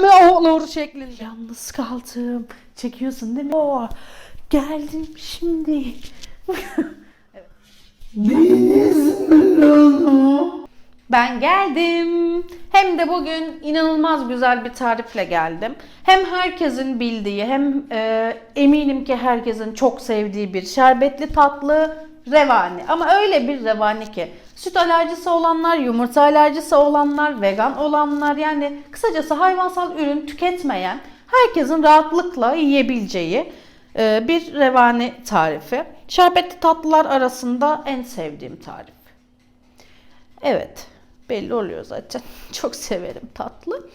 mi olur şeklinde. Yalnız kaldım. Çekiyorsun değil mi? Oo, geldim şimdi. Ben geldim. Hem de bugün inanılmaz güzel bir tarifle geldim. Hem herkesin bildiği hem e, eminim ki herkesin çok sevdiği bir şerbetli tatlı revani. Ama öyle bir revani ki süt alerjisi olanlar, yumurta alerjisi olanlar, vegan olanlar yani kısacası hayvansal ürün tüketmeyen herkesin rahatlıkla yiyebileceği e, bir revani tarifi. Şerbetli tatlılar arasında en sevdiğim tarif. Evet. Belli oluyor zaten. Çok severim tatlı.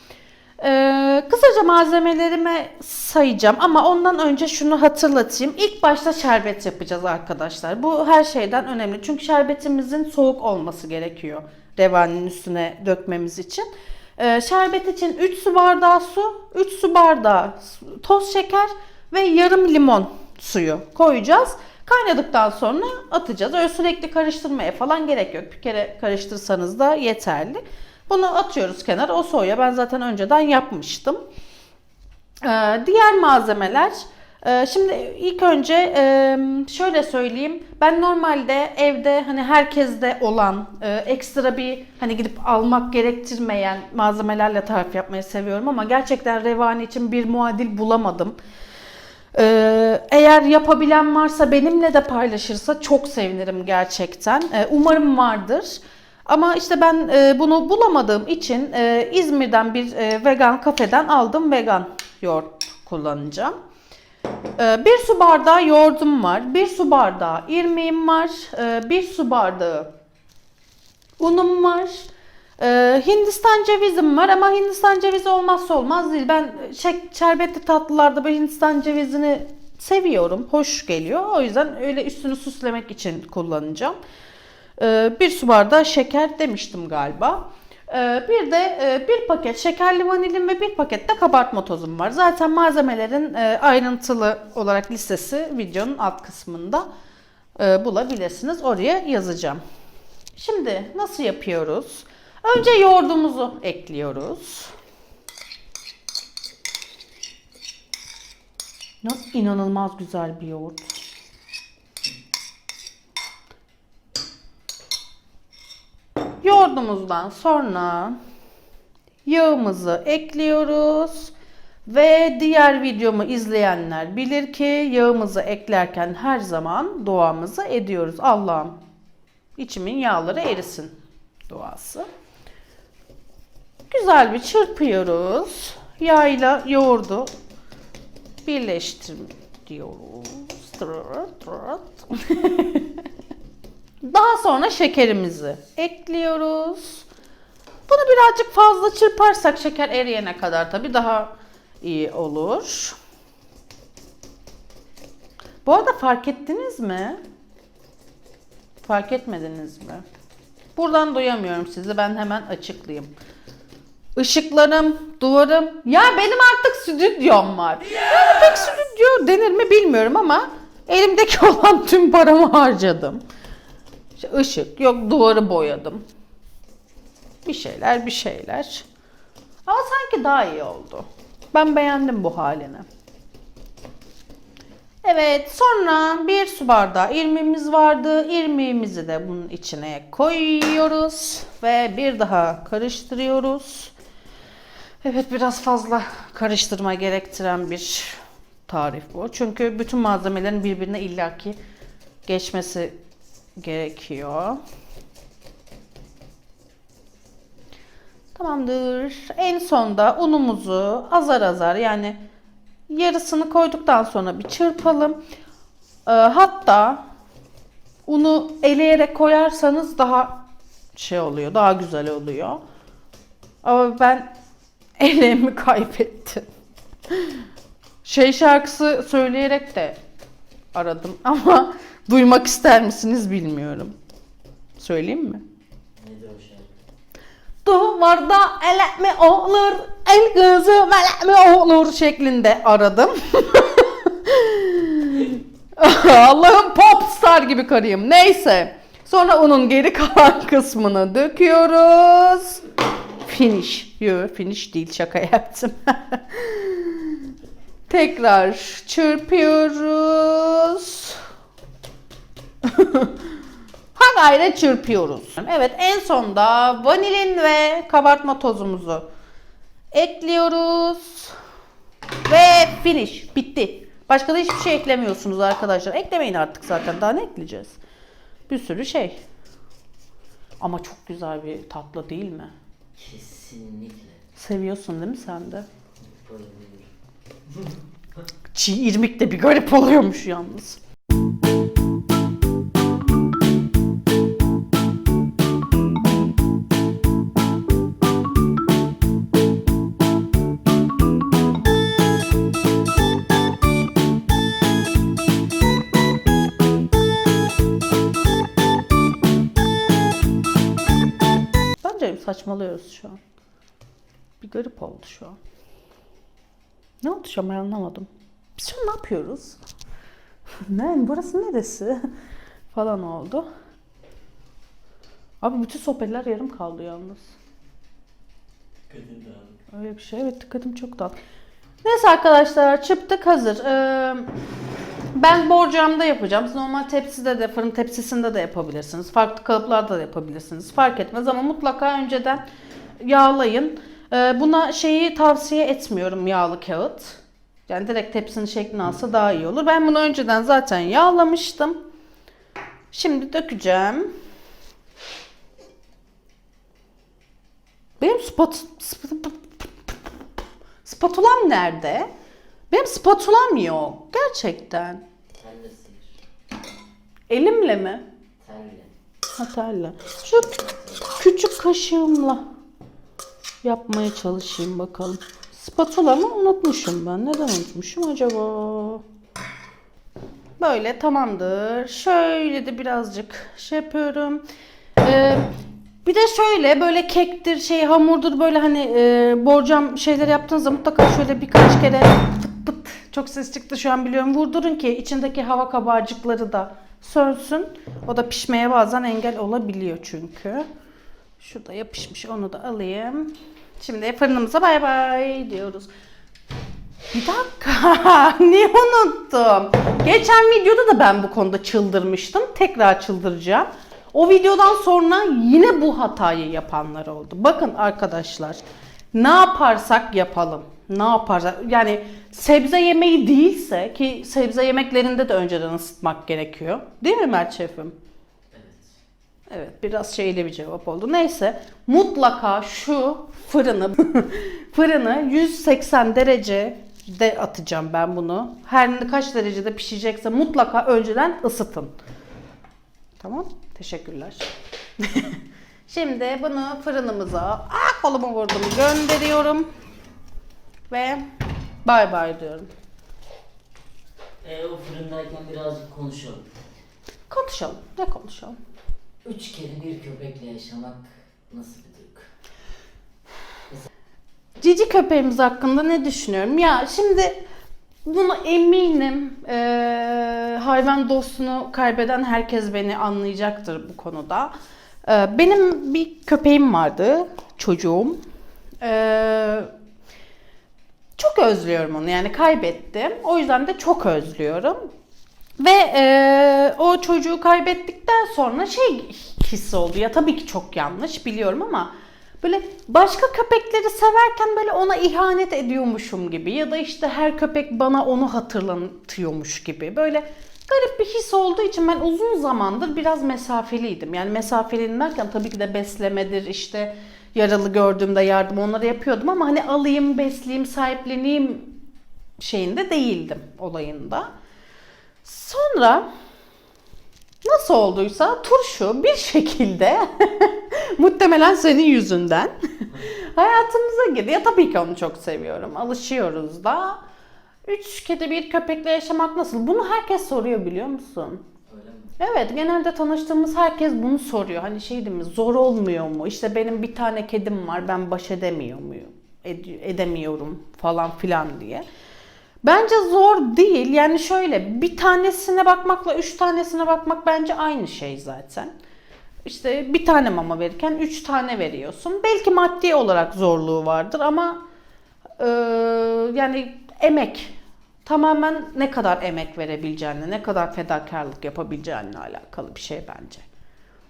Ee, kısaca malzemelerimi sayacağım ama ondan önce şunu hatırlatayım. İlk başta şerbet yapacağız arkadaşlar. Bu her şeyden önemli. Çünkü şerbetimizin soğuk olması gerekiyor. Revaninin üstüne dökmemiz için. Ee, şerbet için 3 su bardağı su, 3 su bardağı toz şeker ve yarım limon suyu koyacağız. Kaynadıktan sonra atacağız. Öyle sürekli karıştırmaya falan gerek yok. Bir kere karıştırsanız da yeterli. Bunu atıyoruz kenara. O soya ben zaten önceden yapmıştım. Ee, diğer malzemeler e, şimdi ilk önce e, şöyle söyleyeyim. Ben normalde evde hani herkeste olan e, ekstra bir hani gidip almak gerektirmeyen malzemelerle tarif yapmayı seviyorum ama gerçekten revani için bir muadil bulamadım. Ee, eğer yapabilen varsa benimle de paylaşırsa çok sevinirim gerçekten. Ee, umarım vardır. Ama işte ben e, bunu bulamadığım için e, İzmir'den bir e, vegan kafeden aldım vegan yoğurt kullanacağım. Ee, bir su bardağı yoğurdum var. Bir su bardağı irmiğim var. Ee, bir su bardağı unum var. Ee, Hindistan cevizim var ama Hindistan cevizi olmazsa olmaz değil. Ben şerbetli tatlılarda bu Hindistan cevizini seviyorum. Hoş geliyor. O yüzden öyle üstünü süslemek için kullanacağım. Ee, bir su bardağı şeker demiştim galiba. Ee, bir de e, bir paket şekerli vanilin ve bir paket de kabartma tozum var. Zaten malzemelerin e, ayrıntılı olarak listesi videonun alt kısmında e, bulabilirsiniz. Oraya yazacağım. Şimdi nasıl yapıyoruz? Önce yoğurdumuzu ekliyoruz. Nasıl inanılmaz güzel bir yoğurt. Yoğurdumuzdan sonra yağımızı ekliyoruz. Ve diğer videomu izleyenler bilir ki yağımızı eklerken her zaman duamızı ediyoruz. Allah'ım içimin yağları erisin duası. Güzel bir çırpıyoruz. Yağ yoğurdu birleştiriyoruz. Daha sonra şekerimizi ekliyoruz. Bunu birazcık fazla çırparsak şeker eriyene kadar tabii daha iyi olur. Bu arada fark ettiniz mi? Fark etmediniz mi? Buradan duyamıyorum sizi. Ben hemen açıklayayım. Işıklarım, duvarım. Ya benim artık stüdyom var. Yani pek stüdyo denir mi bilmiyorum ama elimdeki olan tüm paramı harcadım. İşte ışık, yok duvarı boyadım. Bir şeyler, bir şeyler. Ama sanki daha iyi oldu. Ben beğendim bu halini. Evet, sonra bir su bardağı irmiğimiz vardı. İrmiğimizi de bunun içine koyuyoruz ve bir daha karıştırıyoruz. Evet, biraz fazla karıştırma gerektiren bir tarif bu. Çünkü bütün malzemelerin birbirine illaki geçmesi gerekiyor. Tamamdır. En sonda unumuzu azar azar yani yarısını koyduktan sonra bir çırpalım. Ee, hatta unu eleyerek koyarsanız daha şey oluyor, daha güzel oluyor. Ama ben elimi kaybettim. Şey şarkısı söyleyerek de aradım ama duymak ister misiniz bilmiyorum. Söyleyeyim mi? Duvarda elek mi olur, el kızı melek mi olur şeklinde aradım. Allah'ım popstar gibi karıyım. Neyse. Sonra onun geri kalan kısmını döküyoruz. finish. Yo finish değil şaka yaptım. Tekrar çırpıyoruz. Gayret çırpıyoruz. Evet en sonda vanilin ve kabartma tozumuzu ekliyoruz. Ve finish. Bitti. Başka da hiçbir şey eklemiyorsunuz arkadaşlar. Eklemeyin artık zaten. Daha ne ekleyeceğiz? Bir sürü şey. Ama çok güzel bir tatlı değil mi? Kesinlikle. Seviyorsun değil mi sen de? Çiğ irmik de bir garip oluyormuş yalnız. Saçmalıyoruz şu an. Bir garip oldu şu an. Ne oldu şu an ben anlamadım. Biz şu an ne yapıyoruz? ne? Burası neresi? Falan oldu. Abi bütün sohbetler yarım kaldı yalnız. Öyle bir şey. Evet dikkatim çok dağıldı. Neyse arkadaşlar çıptık hazır. Ee, ben borcamda yapacağım. Siz normal tepside de fırın tepsisinde de yapabilirsiniz. Farklı kalıplarda da yapabilirsiniz. Fark etmez ama mutlaka önceden yağlayın. Ee, buna şeyi tavsiye etmiyorum yağlı kağıt. Yani direkt tepsinin şeklini alsa daha iyi olur. Ben bunu önceden zaten yağlamıştım. Şimdi dökeceğim. Benim spat, spatulam nerede? Benim spatulam yok. Gerçekten. Telle sıyır. Elimle mi? Telle. Hatayla. Şu küçük kaşığımla yapmaya çalışayım bakalım. Spatulamı unutmuşum ben. Neden unutmuşum acaba? Böyle tamamdır. Şöyle de birazcık şey yapıyorum. Ee, bir de şöyle böyle kektir şey hamurdur böyle hani e, borcam şeyler yaptığınızda mutlaka şöyle birkaç kere pıt pıt çok ses çıktı şu an biliyorum vurdurun ki içindeki hava kabarcıkları da sönsün. O da pişmeye bazen engel olabiliyor çünkü. Şurada yapışmış onu da alayım. Şimdi fırınımıza bay bay diyoruz. Bir dakika. Niye unuttum? Geçen videoda da ben bu konuda çıldırmıştım. Tekrar çıldıracağım. O videodan sonra yine bu hatayı yapanlar oldu. Bakın arkadaşlar. Ne yaparsak yapalım. Ne yaparsak yani sebze yemeği değilse ki sebze yemeklerinde de önceden ısıtmak gerekiyor. Değil mi Mert Şefim? Evet. Biraz şeyli bir cevap oldu. Neyse mutlaka şu fırını fırını 180 derecede atacağım ben bunu. Her ne kaç derecede pişecekse mutlaka önceden ısıtın. Tamam teşekkürler. Şimdi bunu fırınımıza ah kolumu vurdum gönderiyorum. Ve bay bay diyorum. E, o fırındayken birazcık konuşalım. Konuşalım. Ne konuşalım? Üç kere bir köpekle yaşamak nasıl bir duygu? Cici köpeğimiz hakkında ne düşünüyorum? Ya şimdi bunu eminim eee, hayvan dostunu kaybeden herkes beni anlayacaktır bu konuda. Eee, benim bir köpeğim vardı, çocuğum. Eee, çok özlüyorum onu yani kaybettim. O yüzden de çok özlüyorum. Ve eee, o çocuğu kaybettikten sonra şey hissi oldu. Ya tabii ki çok yanlış biliyorum ama böyle başka köpekleri severken böyle ona ihanet ediyormuşum gibi ya da işte her köpek bana onu hatırlatıyormuş gibi. Böyle garip bir his olduğu için ben uzun zamandır biraz mesafeliydim. Yani mesafeliydim derken tabii ki de beslemedir işte yaralı gördüğümde yardım onları yapıyordum ama hani alayım, besleyeyim, sahipleneyim şeyinde değildim olayında. Sonra nasıl olduysa turşu bir şekilde muhtemelen senin yüzünden hayatımıza girdi. Ya tabii ki onu çok seviyorum. Alışıyoruz da. Üç kedi bir köpekle yaşamak nasıl? Bunu herkes soruyor biliyor musun? Öyle mi? Evet genelde tanıştığımız herkes bunu soruyor. Hani şey değil mi zor olmuyor mu? İşte benim bir tane kedim var ben baş edemiyor muyum? Ed- edemiyorum falan filan diye. Bence zor değil. Yani şöyle bir tanesine bakmakla üç tanesine bakmak bence aynı şey zaten. İşte bir tane mama verirken üç tane veriyorsun. Belki maddi olarak zorluğu vardır ama e, yani emek tamamen ne kadar emek verebileceğinle, ne kadar fedakarlık yapabileceğinle alakalı bir şey bence.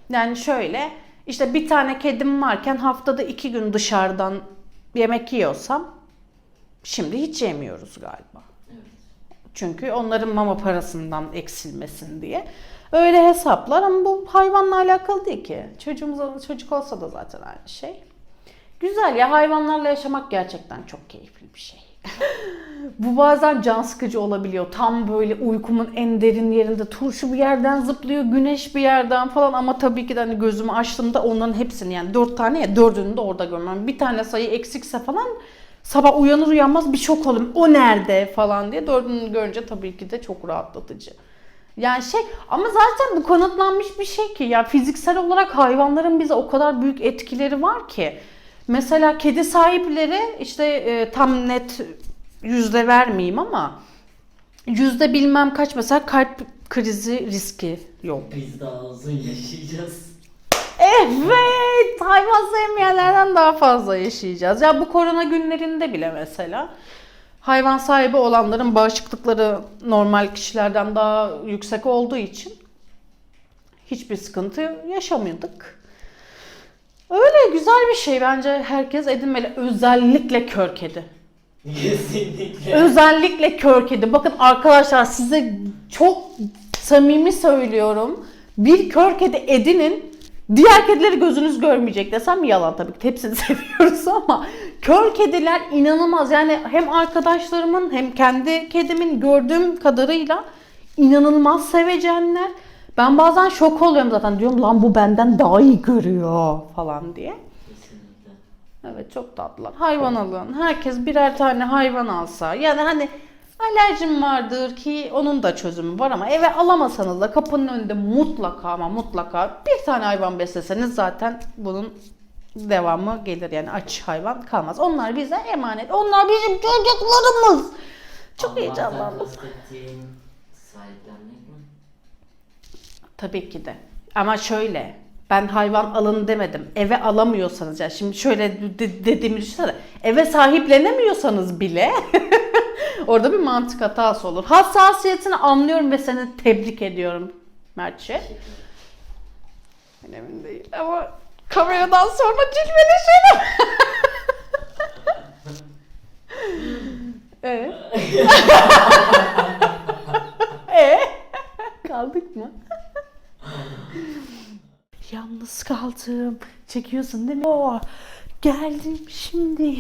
Yani şöyle işte bir tane kedim varken haftada iki gün dışarıdan yemek yiyorsam şimdi hiç yemiyoruz galiba. Çünkü onların mama parasından eksilmesin diye. Öyle hesaplar ama bu hayvanla alakalı değil ki. Çocuğumuza çocuk olsa da zaten aynı şey. Güzel ya hayvanlarla yaşamak gerçekten çok keyifli bir şey. bu bazen can sıkıcı olabiliyor. Tam böyle uykumun en derin yerinde turşu bir yerden zıplıyor, güneş bir yerden falan ama tabii ki de hani gözümü açtığımda onların hepsini yani dört tane ya dördünü de orada görmem. Bir tane sayı eksikse falan sabah uyanır uyanmaz bir şok olurum. O nerede falan diye dördünü görünce tabii ki de çok rahatlatıcı. Yani şey ama zaten bu kanıtlanmış bir şey ki ya fiziksel olarak hayvanların bize o kadar büyük etkileri var ki. Mesela kedi sahipleri işte e, tam net yüzde vermeyeyim ama yüzde bilmem kaç mesela kalp krizi riski yok. Biz daha uzun yaşayacağız. Evet, hayvan sevmeyenlerden daha fazla yaşayacağız. Ya bu korona günlerinde bile mesela hayvan sahibi olanların bağışıklıkları normal kişilerden daha yüksek olduğu için hiçbir sıkıntı yaşamıyorduk. Öyle güzel bir şey bence herkes edinmeli. Özellikle kör kedi. Kesinlikle. Özellikle kör kedi. Bakın arkadaşlar size çok samimi söylüyorum. Bir kör kedi edinin. Diğer kedileri gözünüz görmeyecek desem yalan tabii ki. Hepsini seviyoruz ama kör kediler inanılmaz. Yani hem arkadaşlarımın hem kendi kedimin gördüğüm kadarıyla inanılmaz sevecenler. Ben bazen şok oluyorum zaten. Diyorum lan bu benden daha iyi görüyor falan diye. Kesinlikle. Evet çok tatlılar. Hayvan alın. Herkes birer tane hayvan alsa. Yani hani alerjim vardır ki onun da çözümü var ama eve alamasanız da kapının önünde mutlaka ama mutlaka bir tane hayvan besleseniz zaten bunun devamı gelir. Yani aç hayvan kalmaz. Onlar bize emanet. Onlar bizim çocuklarımız. Çok Allah'tan heyecanlandım. kastettiğin sahiplenmek mi? Tabii ki de. Ama şöyle ben hayvan alın demedim. Eve alamıyorsanız ya şimdi şöyle de- dediğimi düşünsene. Eve sahiplenemiyorsanız bile orada bir mantık hatası olur. Hassasiyetini anlıyorum ve seni tebrik ediyorum Mertçe. Emin değil ama kameradan sonra cilveleşelim. evet. e kaldık mı? Kaldım. Çekiyorsun değil mi? Oo, geldim şimdi.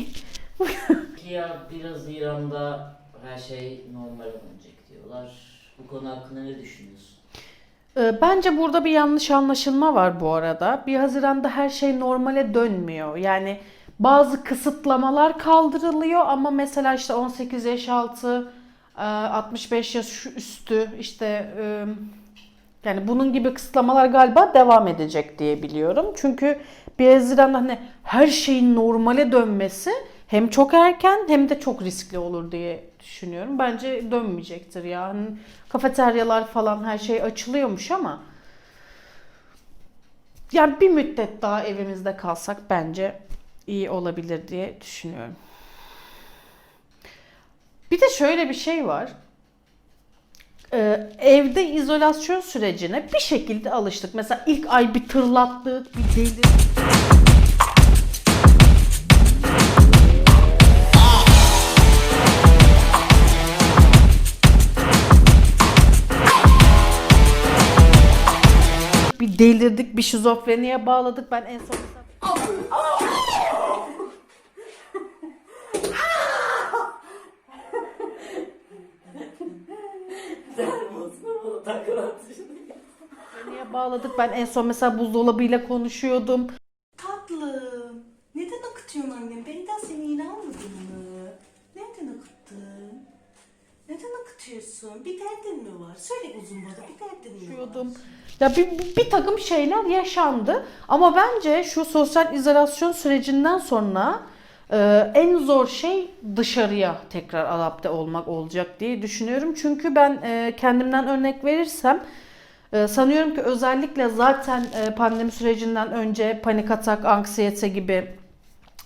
Ki ya biraz İran'da her şey normale dönecek diyorlar. Bu konu hakkında ne düşünüyorsun? Ee, Bence burada bir yanlış anlaşılma var bu arada. Bir Haziran'da her şey normale dönmüyor. Yani bazı kısıtlamalar kaldırılıyor ama mesela işte 18 yaş altı, e, 65 yaş üstü işte e, yani bunun gibi kısıtlamalar galiba devam edecek diye biliyorum. Çünkü bir Haziran'da hani her şeyin normale dönmesi hem çok erken hem de çok riskli olur diye düşünüyorum. Bence dönmeyecektir yani. Kafeteryalar falan her şey açılıyormuş ama yani bir müddet daha evimizde kalsak bence iyi olabilir diye düşünüyorum. Bir de şöyle bir şey var. Ee, evde izolasyon sürecine bir şekilde alıştık. Mesela ilk ay bir tırlattık, bir delirdik. Bir delirdik, bir şizofreniye bağladık. Ben en son şizofreniye bağladık. Ben en son mesela buzdolabıyla konuşuyordum. Tatlım. Neden akıtıyorsun annem? Benden seni yine almadın mı? Nereden akıttın? Neden akıtıyorsun? Bir derdin mi var? Söyle uzun bana bir derdin mi var? Ya bir, bir, bir takım şeyler yaşandı ama bence şu sosyal izolasyon sürecinden sonra e, en zor şey dışarıya tekrar adapte olmak olacak diye düşünüyorum. Çünkü ben e, kendimden örnek verirsem Ee, sanıyorum ki özellikle zaten e, pandemi sürecinden önce panik atak, anksiyete gibi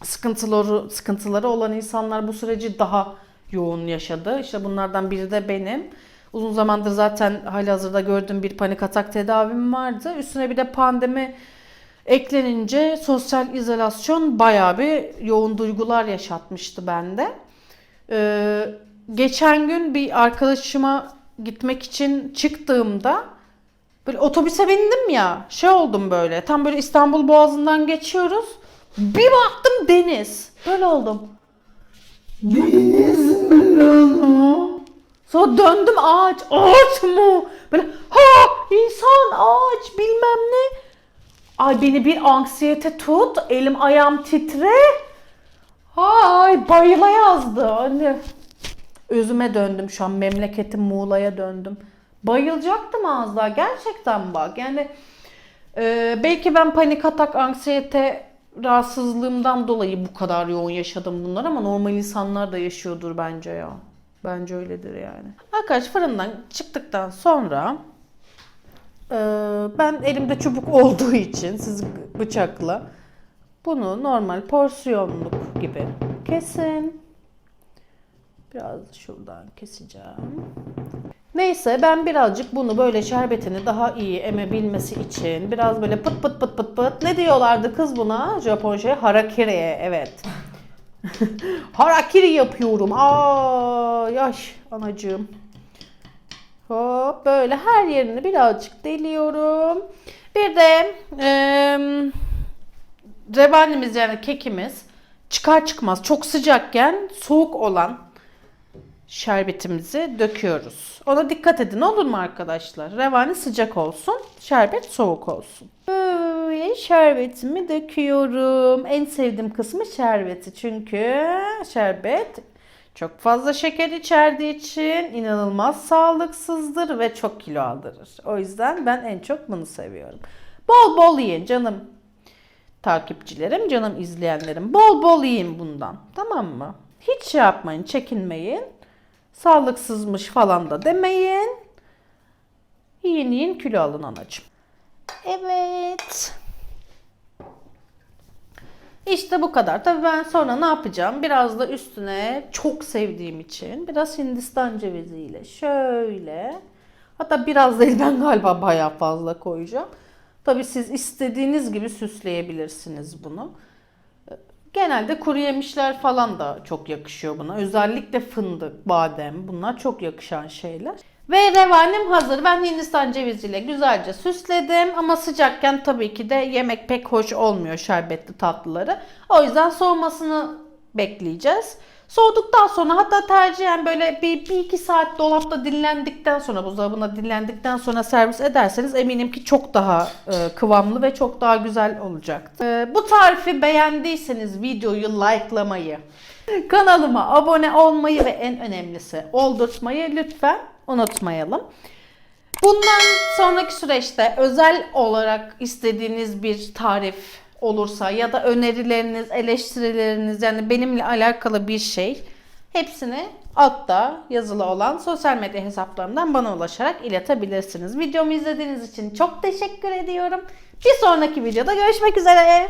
sıkıntıları sıkıntıları olan insanlar bu süreci daha yoğun yaşadı. İşte bunlardan biri de benim. Uzun zamandır zaten halihazırda gördüğüm bir panik atak tedavim vardı. Üstüne bir de pandemi eklenince sosyal izolasyon bayağı bir yoğun duygular yaşatmıştı bende. Ee, geçen gün bir arkadaşıma gitmek için çıktığımda böyle otobüse bindim ya şey oldum böyle tam böyle İstanbul Boğazı'ndan geçiyoruz. Bir baktım deniz. Böyle oldum. Deniz mi lan? Sonra döndüm ağaç. Ağaç mı? Böyle ha insan ağaç bilmem ne. Ay beni bir anksiyete tut. Elim ayağım titre. Ay bayıla yazdı. Hani özüme döndüm şu an. Memleketim Muğla'ya döndüm. Bayılacaktım daha. Gerçekten bak. Yani e, belki ben panik atak, anksiyete rahatsızlığımdan dolayı bu kadar yoğun yaşadım bunlar ama normal insanlar da yaşıyordur bence ya. Bence öyledir yani. Arkadaş fırından çıktıktan sonra e, ben elimde çubuk olduğu için siz bıçakla bunu normal porsiyonluk gibi kesin. Biraz şuradan keseceğim. Neyse ben birazcık bunu böyle şerbetini daha iyi emebilmesi için biraz böyle pıt pıt pıt pıt pıt ne diyorlardı kız buna Japon şey harakiri evet. harakiri yapıyorum. Aa yaş anacığım. Hop böyle her yerini birazcık deliyorum. Bir de eee revanimiz yani kekimiz çıkar çıkmaz çok sıcakken soğuk olan şerbetimizi döküyoruz. Ona dikkat edin olur mu arkadaşlar? Revani sıcak olsun, şerbet soğuk olsun. Böyle şerbetimi döküyorum. En sevdiğim kısmı şerbeti çünkü şerbet çok fazla şeker içerdiği için inanılmaz sağlıksızdır ve çok kilo aldırır. O yüzden ben en çok bunu seviyorum. Bol bol yiyin canım takipçilerim, canım izleyenlerim. Bol bol yiyin bundan. Tamam mı? Hiç şey yapmayın, çekinmeyin. Sağlıksızmış falan da demeyin. Yiyin yiyin kilo alın anacığım. Evet. İşte bu kadar. Tabii ben sonra ne yapacağım? Biraz da üstüne çok sevdiğim için biraz Hindistan ceviziyle şöyle. Hatta biraz değil ben galiba bayağı fazla koyacağım. Tabii siz istediğiniz gibi süsleyebilirsiniz bunu. Genelde kuru yemişler falan da çok yakışıyor buna. Özellikle fındık, badem bunlar çok yakışan şeyler. Ve revanim hazır. Ben Hindistan ceviziyle güzelce süsledim. Ama sıcakken tabii ki de yemek pek hoş olmuyor şerbetli tatlıları. O yüzden soğumasını bekleyeceğiz. Soğuduktan sonra hatta tercihen böyle bir, bir iki saat dolapta dinlendikten sonra buzdolabına dinlendikten sonra servis ederseniz eminim ki çok daha e, kıvamlı ve çok daha güzel olacaktır. E, bu tarifi beğendiyseniz videoyu likelamayı, kanalıma abone olmayı ve en önemlisi oldurtmayı lütfen unutmayalım. Bundan sonraki süreçte özel olarak istediğiniz bir tarif olursa ya da önerileriniz, eleştirileriniz yani benimle alakalı bir şey hepsini altta yazılı olan sosyal medya hesaplarımdan bana ulaşarak iletebilirsiniz. Videomu izlediğiniz için çok teşekkür ediyorum. Bir sonraki videoda görüşmek üzere.